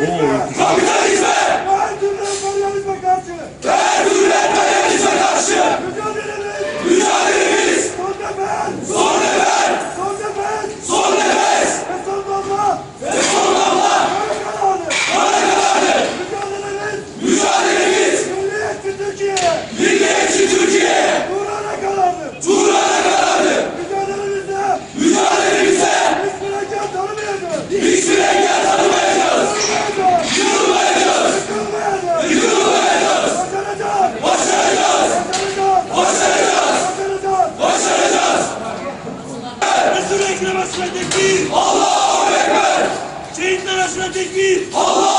gol. tekbir! Şehitler arasına tekbir! Allahu Ekber! Şehitler arasına tekbir! Allah!